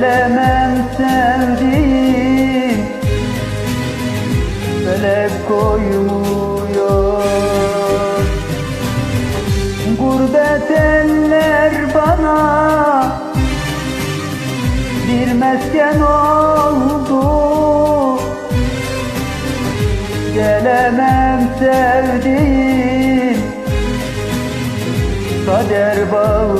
Söylemem sevdiğim Felek koymuyor. Gurbet eller bana Bir mesken oldu. Gelemem sevdiğim Kader bağlı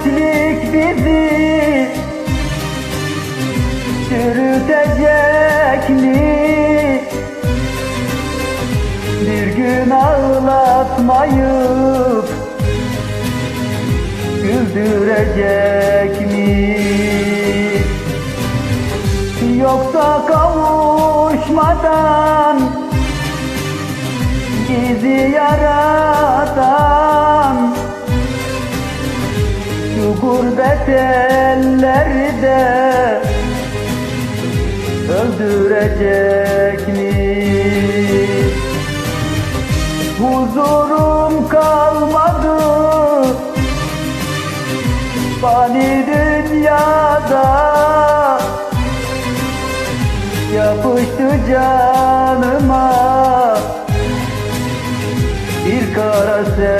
hasretlik bizi Çürütecek mi? Bir gün ağlatmayıp Güldürecek mi? Yoksa kavuşmadan Bizi yaratan gurbet ellerde öldürecek mi? Huzurum kalmadı Fani dünyada Yapıştı canıma Bir kara sevda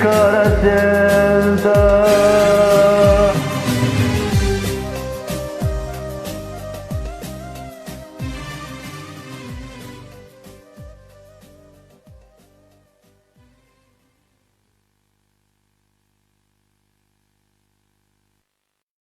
Bir kara sevda